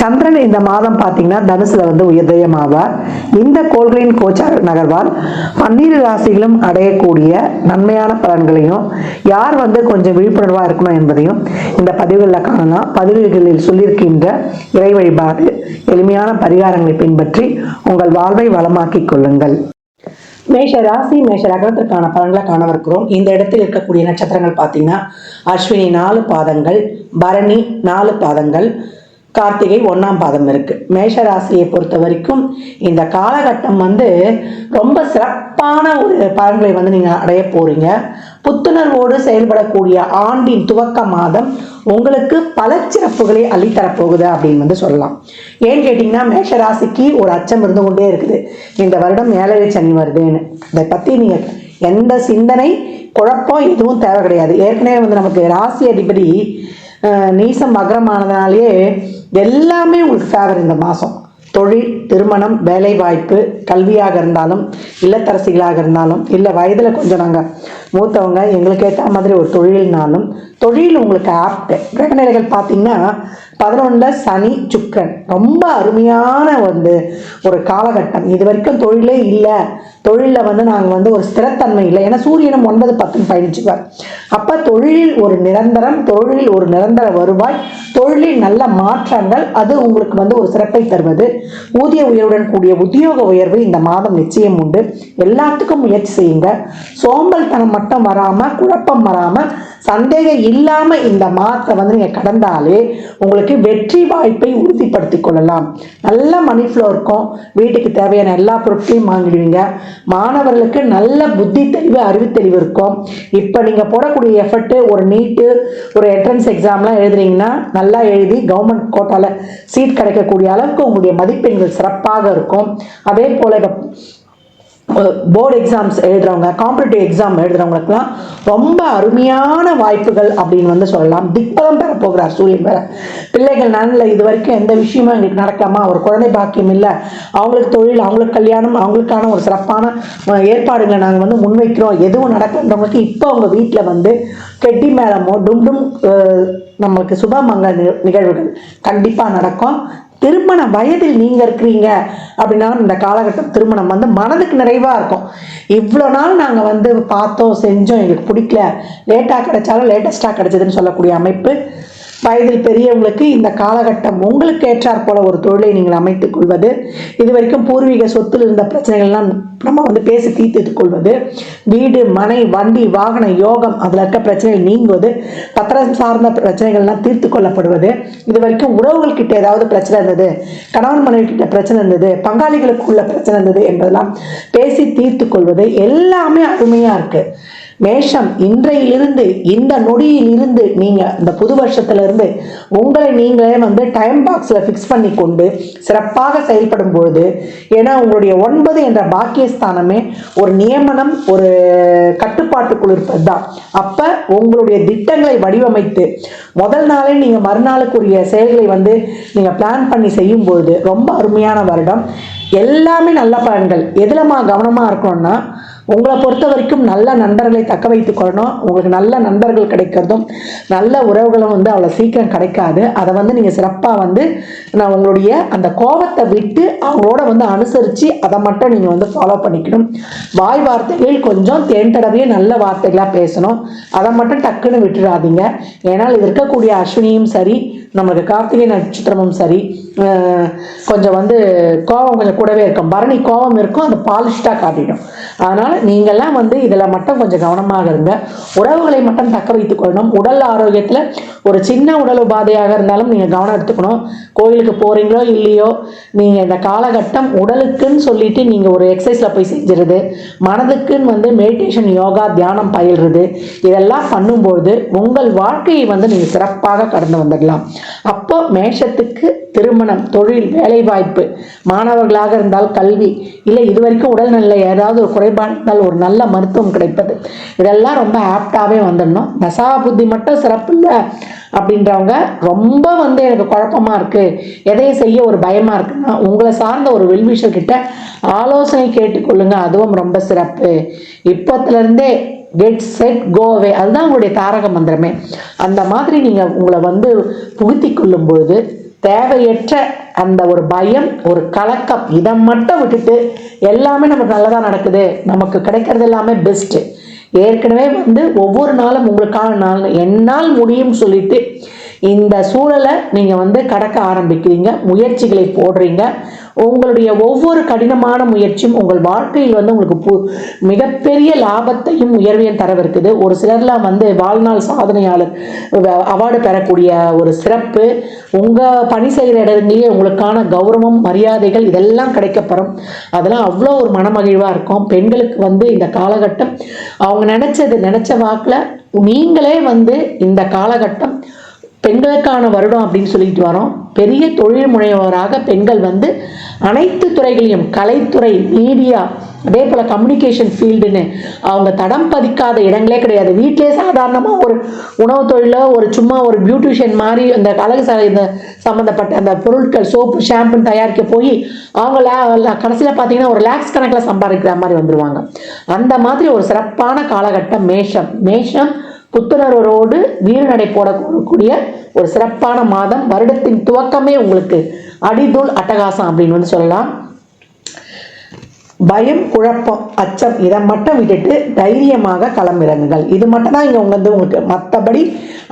சந்திரன் இந்த மாதம் பார்த்தீங்கன்னா தனுசுல வந்து உதயமாவார் இந்த கோள்களின் கோச்சார நகர்வால் பன்னிரு ராசிகளும் அடையக்கூடிய நன்மையான பலன்களையும் யார் வந்து கொஞ்சம் விழிப்புணர்வாக இருக்கணும் என்பதையும் இந்த பதிவுகளில் காணலாம். பதிவுகளில் சொல்லியிருக்கின்ற இறை வழிபாடு எளிமையான பரிகாரங்களை பின்பற்றி உங்கள் வாழ்வை வளமாக்கிக் கொள்ளுங்கள். மேஷ ராசி மேஷ ரகத்திற்கான பலன்களை காணவிருக்கிறோம். இந்த இடத்தில் இருக்கக்கூடிய நட்சத்திரங்கள் பார்த்தீங்கன்னா அஸ்வினி நாலு பாதங்கள் பரணி நாலு பாதங்கள் கார்த்திகை ஒன்றாம் பாதம் இருக்கு. மேஷ ராசியை பொறுத்த வரைக்கும் இந்த காலகட்டம் வந்து ரொம்ப சிறப்பான ஒரு பலன்களை வந்து நீங்கள் அடைய போறீங்க. புத்துணர்வோடு செயல்படக்கூடிய ஆண்டின் துவக்க மாதம் உங்களுக்கு பல சிறப்புகளை அள்ளித்தரப்போகுது அப்படின்னு வந்து சொல்லலாம். ஏன்னு கேட்டிங்கன்னா மேஷ ராசிக்கு ஒரு அச்சம் இருந்து கொண்டே இருக்குது. இந்த வருடம் ஏழரை சனி வருதுன்னு இதை பற்றி நீங்கள் எந்த சிந்தனை குழப்பம் எதுவும் தேவை கிடையாது. ஏற்கனவே வந்து நமக்கு ராசி அதிபதி நீசம் மகரமானதுனாலேயே எல்லாமே உங்களுக்கு ஃபேவர் இந்த மாதம் தொழில் திருமணம் வேலைவாய்ப்பு கல்வியாக இருந்தாலும் இல்லத்தரசிகளாக இருந்தாலும் இல்லை வயதில் கொஞ்சம் நாங்கள் மூத்தவங்க எங்களுக்கு ஏற்ற மாதிரி ஒரு தொழில்னாலும் தொழில் உங்களுக்கு ஆப்ட் கிரகநிலைகள் பார்த்தீங்கன்னா பதினொன்றில் சனி சுக்கரன். ரொம்ப அருமையான வந்து ஒரு காலகட்டம். இது வரைக்கும் தொழிலே இல்லை. தொழிலில் வந்து நாங்கள் வந்து ஒரு ஸ்திரத்தன்மை இல்லை. ஏன்னா சூரியனும் ஒன்பது பத்துன்னு பயணிச்சுவார் அப்போ தொழிலில் ஒரு நிரந்தரம் தொழிலில் ஒரு நிரந்தர வருவாய் தொழிலில் நல்ல மாற்றங்கள் அது உங்களுக்கு வந்து ஒரு சிறப்பை தருவது. ஊதிய உயர்வுடன் கூடிய உத்தியோக உயர்வு இந்த மாதம் நிச்சயம் உண்டு. எல்லாத்துக்கும் முயற்சி செய்யுங்க. சோம்பல் தனம் பட்டம் வராமல் குழப்பம் வராமல் சந்தேகம் இல்லாமல் இந்த மாதத்தை வந்து நீங்கள் கடந்தாலே உங்களுக்கு வெற்றி வாய்ப்பை உறுதிப்படுத்தி கொள்ளலாம். நல்ல மணி ஃப்ளோ இருக்கும். வீட்டுக்கு தேவையான எல்லா பொருட்களையும் வாங்கிடுவீங்க. மாணவர்களுக்கு நல்ல புத்தி தெளிவு அறிவு தெளிவு இருக்கும். இப்போ நீங்கள் போடக்கூடிய எஃபர்ட்டு ஒரு நீட்டு ஒரு என்ட்ரன்ஸ் எக்ஸாம்லாம் எழுதுறீங்கன்னா நல்லா எழுதி கவர்மெண்ட் கோட்டாவில் சீட் கிடைக்கக்கூடிய அளவுக்கு உங்களுடைய மதிப்பெண்கள் சிறப்பாக இருக்கும். அதே போல் இப்போ போர்டு எக்ஸாம்ஸ் எழுதுறவங்க காம்படிட்டிவ் எக்ஸாம் எழுதுறவங்களுக்குலாம் ரொம்ப அருமையான வாய்ப்புகள் அப்படின்னு வந்து சொல்லலாம். திக்பலம் பெற போகிறார் சூரியன் வேற. பிள்ளைகள் நல்ல இது வரைக்கும் எந்த விஷயமும் எங்களுக்கு நடக்காம ஒரு குழந்தை பாக்கியம் இல்லை. அவங்களுக்கு தொழில் அவங்களுக்கு கல்யாணம் அவங்களுக்கான ஒரு சிறப்பான ஏற்பாடுகளை நாங்கள் வந்து முன்வைக்கிறோம். எதுவும் நடக்குன்றவங்களுக்கு இப்போ அவங்க வீட்டில் வந்து கெட்டி மேளமோ டும் டும் நம்மளுக்கு சுப மங்கள நிகழ்வுகள் கண்டிப்பாக நடக்கும். திருமண வயதில் நீங்கள் இருக்கிறீங்க அப்படின்னாலும் இந்த காலகட்டம் திருமணம் வந்து மனதுக்கு நிறைவாக இருக்கும். இவ்வளோ நாள் நாங்கள் வந்து பார்த்தோம் செஞ்சோம். எங்களுக்கு பிடிக்கல. லேட்டாக கிடைச்சாலும் லேட்டஸ்ட்டாக கிடைச்சதுன்னு சொல்லக்கூடிய அமைப்பு. வயதில் பெரியவங்களுக்கு இந்த காலகட்டம் உங்களுக்கு ஏற்றாற் போல ஒரு தொழிலை நீங்கள் அமைத்துக் கொள்வது. இது வரைக்கும் பூர்வீக சொத்தில் இருந்த பிரச்சனைகள்லாம் நம்ம வந்து பேசி தீர்த்துக் கொள்வது. வீடு மனை வண்டி வாகன யோகம் அதில் இருக்க பிரச்சனைகள் நீங்குவது. பத்திரம் சார்ந்த பிரச்சனைகள்லாம் தீர்த்து கொள்ளப்படுவது. இது வரைக்கும் உறவுகள்கிட்ட ஏதாவது பிரச்சனை இருந்தது கணவன் மனைவி கிட்ட பிரச்சனை இருந்தது பங்காளிகளுக்குள்ள பிரச்சனை இருந்தது என்பதெல்லாம் பேசி தீர்த்து கொள்வது. எல்லாமே அருமையாக இருக்குது மேஷம் இன்றையிலிருந்து இந்த நொடியிலிருந்து நீங்கள் இந்த புது வருஷத்துலேருந்து உங்களை நீங்களே வந்து டைம் பாக்ஸில் ஃபிக்ஸ் பண்ணி கொண்டு சிறப்பாக செயல்படும் பொழுது ஏன்னா உங்களுடைய ஒன்பது என்ற பாக்கியஸ்தானமே ஒரு நியமனம் ஒரு கட்டுப்பாட்டுக்குள் இருப்பது தான் அப்போ உங்களுடைய திட்டங்களை வடிவமைத்து முதல் நாளே நீங்கள் மறுநாளுக்குரிய செயல்களை வந்து நீங்கள் பிளான் பண்ணி செய்யும் பொழுது ரொம்ப அருமையான வருடம். எல்லாமே நல்ல பலன்கள். எதுலமா கவனமாக இருக்கணும்னா உங்களை பொறுத்த வரைக்கும் நல்ல நண்பர்களை தக்க வைத்துக் கொள்ளணும். உங்களுக்கு நல்ல நண்பர்கள் கிடைக்கிறதும் நல்ல உறவுகளும் வந்து அவ்வளோ சீக்கிரம் கிடைக்காது. அதை வந்து நீங்கள் சிறப்பாக வந்து நான் உங்களுடைய அந்த கோபத்தை விட்டு அவங்களோட வந்து அனுசரித்து அதை மட்டும் நீங்கள் வந்து ஃபாலோ பண்ணிக்கணும். வாய் வார்த்தைகள் கொஞ்சம் தேன் தடவையே நல்ல வார்த்தைகளாக பேசணும். அதை மட்டும் டக்குன்னு விட்டுடாதீங்க ஏன்னால் இது இருக்கக்கூடிய அஸ்வினியும் சரி நம்மளுக்கு கார்த்திகை நட்சத்திரமும் சரி கொஞ்சம் வந்து கோபம் கொஞ்சம் கூடவே இருக்கும். பரணி கோபம் இருக்கும் அது பாலிஷ்டாக காட்டிடும். அதனால் நீங்கள்லாம் வந்து இதில் மட்டும் கொஞ்சம் கவனமாக இருங்க. உறவுகளை மட்டும் தக்க வைத்துக் கொள்ளணும். உடல் ஆரோக்கியத்தில் ஒரு சின்ன உடல் உபாதையாக இருந்தாலும் நீங்கள் கவனம் எடுத்துக்கணும். கோயிலுக்கு போகிறீங்களோ இல்லையோ நீங்கள் இந்த காலகட்டம் உடலுக்குன்னு சொல்லிட்டு நீங்கள் ஒரு எக்ஸசைஸில் போய் செஞ்சுருது. மனதுக்குன்னு வந்து மெடிடேஷன் யோகா தியானம் பயில்றது. இதெல்லாம் பண்ணும்போது உங்கள் வாழ்க்கையை வந்து நீங்கள் சிறப்பாக கடந்து வந்துடலாம். அப்போ மேஷத்துக்கு திருமணம் தொழில் வேலைவாய்ப்பு. மாணவர்களாக இருந்தால் கல்வி. இல்லை இது வரைக்கும் ஏதாவது ஒரு குறைபாடு இருந்தால் ஒரு நல்ல மருத்துவம் கிடைப்பது. இதெல்லாம் ரொம்ப ஆப்டாகவே வந்துடணும். தசா புத்தி மட்டும் சிறப்பு இல்லை அப்படின்றவங்க ரொம்ப வந்து எனக்கு குழப்பமா இருக்கு. எதையும் செய்ய ஒரு பயமா இருக்குன்னா உங்களை சார்ந்த ஒரு வெல்விஷர்கிட்ட ஆலோசனை கேட்டுக்கொள்ளுங்க. அதுவும் ரொம்ப சிறப்பு. இப்போத்துலேருந்தே கெட் செட் கோவே அதுதான் உங்களுடைய தாரக மந்திரமே. அந்த மாதிரி நீங்கள் உங்களை வந்து புகுத்தி கொள்ளும் பொழுது தேவையற்ற அந்த ஒரு பயம் ஒரு கலக்கம் இதை மட்டும் விட்டுட்டு எல்லாமே நமக்கு நல்லதாக நடக்குது. நமக்கு கிடைக்கிறது எல்லாமே பெஸ்ட்டு ஏற்கனவே வந்து ஒவ்வொரு நாளும் உங்களுக்கான நாள் என்னால் முடியும் சொல்லிட்டு இந்த சூழலை நீங்கள் வந்து கடக்க ஆரம்பிக்கிறீங்க முயற்சிகளை போடுறீங்க. உங்களுடைய ஒவ்வொரு கடினமான முயற்சியும் உங்கள் வாழ்க்கையில் வந்து உங்களுக்கு பு மிகப்பெரிய லாபத்தையும் உயர்வையும் தரவிருக்குது. ஒரு சிலர்லாம் வந்து வாழ்நாள் சாதனையாளர் அவார்டு பெறக்கூடிய ஒரு சிறப்பு. உங்கள் பணி செய்கிற இடங்களையே உங்களுக்கான கௌரவம் மரியாதைகள் இதெல்லாம் கிடைக்கப்பெறும். அதெல்லாம் அவ்வளோ ஒரு மனமகிழ்வாக இருக்கும். பெண்களுக்கு வந்து இந்த காலகட்டம் அவங்க நினச்சது நினச்ச வாக்கில் நீங்களே வந்து இந்த காலகட்டம் பெண்களுக்கான வருடம் அப்படின்னு சொல்லிட்டு வரோம். பெரிய தொழில் முனைவோராக பெண்கள் வந்து அனைத்து துறைகளையும் கலைத்துறை மீடியா அதே போல் கம்யூனிகேஷன் ஃபீல்டுன்னு அவங்க தடம் பதிக்காத இடங்களே கிடையாது. வீட்டிலே சாதாரணமாக ஒரு உணவு தொழிலோ ஒரு சும்மா ஒரு பியூட்டிஷியன் மாதிரி இந்த அழகு ச இந்த சம்மந்தப்பட்ட அந்த பொருட்கள் சோப்பு ஷாம்புன்னு தயாரிக்க போய் அவங்க லே கடைசியில் பார்த்தீங்கன்னா ஒரு லேக்ஸ் கணக்கில் சம்பாதிக்கிற மாதிரி வந்துடுவாங்க அந்த மாதிரி ஒரு சிறப்பான காலகட்டம் மேஷம். மேஷம் புத்துணர்வோடு வீரநடை போடக்கூடிய ஒரு சிறப்பான மாதம். வருடத்தின் துவக்கமே உங்களுக்கு அடிதூள் அட்டகாசம் அப்படின்னு வந்து சொல்லலாம். பயம் குழப்பம் அச்சம் இதை மட்டும் விட்டுட்டு தைரியமாக களமிறங்குங்கள். இது மட்டும் தான் இங்கே வந்து உங்களுக்கு மற்றபடி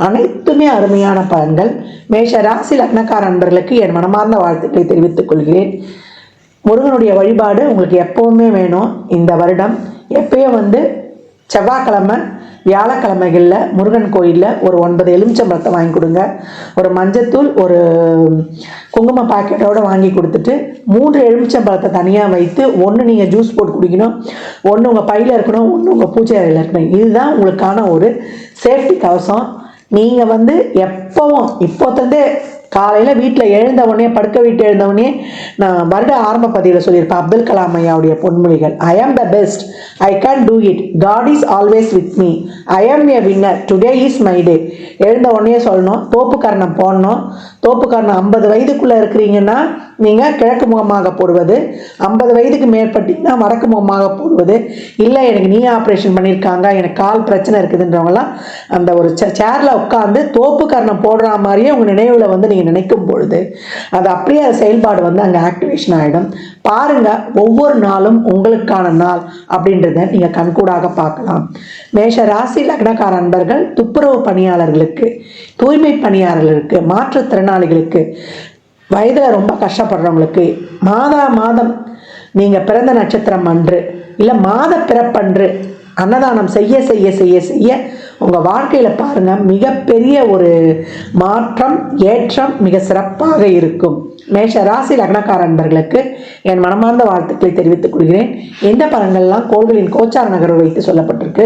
அனைத்துமே அருமையான பலன்கள். மேஷ ராசி லக்னக்கார நண்பர்களுக்கு என் மனமார்ந்த வாழ்த்துக்களை தெரிவித்துக் கொள்கிறேன். முருகனுடைய வழிபாடு உங்களுக்கு எப்பவுமே வேணும். இந்த வருடம் எப்பயும் வந்து செவ்வாய்க்கிழமை வியாழக்கிழமைகளில் முருகன் கோயிலில் ஒரு ஒன்பது எலுமிச்சம்பழத்தை வாங்கி கொடுங்க. ஒரு மஞ்சத்தூள் ஒரு குங்கும பாக்கெட்டோடு வாங்கி கொடுத்துட்டு மூன்று எலுமிச்சம்பழத்தை தனியாக வைத்து ஒன்று நீங்கள் ஜூஸ் போட்டு குடிக்கணும் ஒன்று உங்கள் பையில் இருக்கணும் ஒன்று உங்கள் பூஜை அறையில் இருக்கணும். இதுதான் உங்களுக்கான ஒரு சேஃப்டி கவசம். நீங்கள் வந்து எப்போவும் இப்போத்தந்தே காலையில் வீட்டில் எழுந்த உடனே படுக்க வீட்டு எழுந்த உடனே நான் வருட ஆரம்ப பதிவில் சொல்லியிருப்பேன் அப்துல் கலாம் ஐயாவுடைய பொன்மொழிகள். I am the best I can do it God is always with me I am a winner today is my day எழுந்த உடனே சொல்லணும் தோப்புக்கரணம் போடணும். தோப்புக்கரணம் ஐம்பது வயதுக்குள்ளே இருக்கிறீங்கன்னா நீங்கள் கிழக்கு முகமாக போடுவது ஐம்பது வயதுக்கு மேற்பட்டிங்கன்னா வடக்கு முகமாக போடுவது. இல்லை எனக்கு நீ ஆப்ரேஷன் பண்ணியிருக்காங்க எனக்கு கால் பிரச்சனை இருக்குதுன்றவங்களாம் அந்த ஒரு சேரில் உட்காந்து தோப்புக்கரணம் போடுற மாதிரியே உங்கள் நினைவில் வந்து நீங்கள் நீங்கள் நினைக்கும் பொழுது அது அப்படியே அது செயல்பாடு வந்து அங்கே ஆக்டிவேஷன் ஆகிடும் பாருங்கள் ஒவ்வொரு நாளும் உங்களுக்கான நாள் அப்படின்றத நீங்கள் கண்கூடாக பார்க்கலாம். மேஷ ராசி லக்னக்கார அன்பர்கள் துப்புரவு பணியாளர்களுக்கு தூய்மை பணியாளர்களுக்கு மாற்றுத்திறனாளிகளுக்கு வயதில் ரொம்ப கஷ்டப்படுறவங்களுக்கு மாதா மாதம் நீங்கள் பிறந்த நட்சத்திரம் அன்று இல்லை மாத பிறப்பன்று அன்னதானம் செய்ய செய்ய செய்ய செய்ய உங்கள் வாழ்க்கையில் பாருங்கள் மிகப்பெரிய ஒரு மாற்றம் ஏற்றம் மிக சிறப்பாக இருக்கும். மேஷ ராசி லக்னக்கார அன்பர்களுக்கு என் மனமார்ந்த வாழ்த்துக்களை தெரிவித்துக் கொள்கிறேன். எந்த பலன்கள்லாம் கோள்களின் கோச்சார நகர்வு வைத்து சொல்லப்பட்டிருக்கு.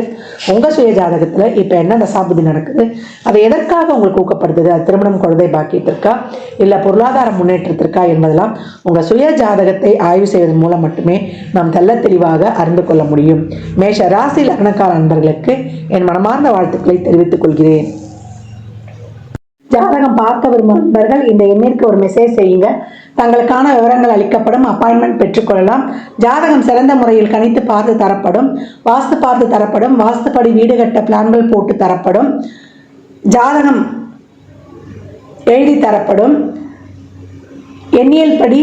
உங்க சுய ஜாதகத்துல இப்ப என்ன தசாபுதி நடக்குது? அது எதற்காக உங்களுக்கு ஊக்கப்படுத்துது? அது திருமணம் குழந்தை பாக்கியத்திற்கா இல்ல பொருளாதார முன்னேற்றத்திற்கா என்பதெல்லாம் உங்க சுய ஜாதகத்தை ஆய்வு செய்வதன் மூலம் மட்டுமே நாம் தெள்ள தெளிவாக அறிந்து கொள்ள முடியும். மேஷ ராசி லக்னக்கார அன்பர்களுக்கு என் மனமார்ந்த வாழ்த்துக்களை தெரிவித்துக் கொள்கிறேன். ஜாதகம் பார்க்க விரும்பும் நண்பர்கள் இந்த எண்ணிற்கு ஒரு மெசேஜ் செய்யுங்க. தங்களுக்கான விவரங்கள் அளிக்கப்படும் அப்பாயின்மெண்ட் பெற்றுக்கொள்ளலாம். ஜாதகம் சிறந்த முறையில் கணித்து பார்த்து தரப்படும் வாஸ்து பார்த்து தரப்படும் வாஸ்துப்படி வீடு கட்ட பிளான்கள் போட்டு தரப்படும் ஜாதகம் எழுதி தரப்படும் எண்ணியல் படி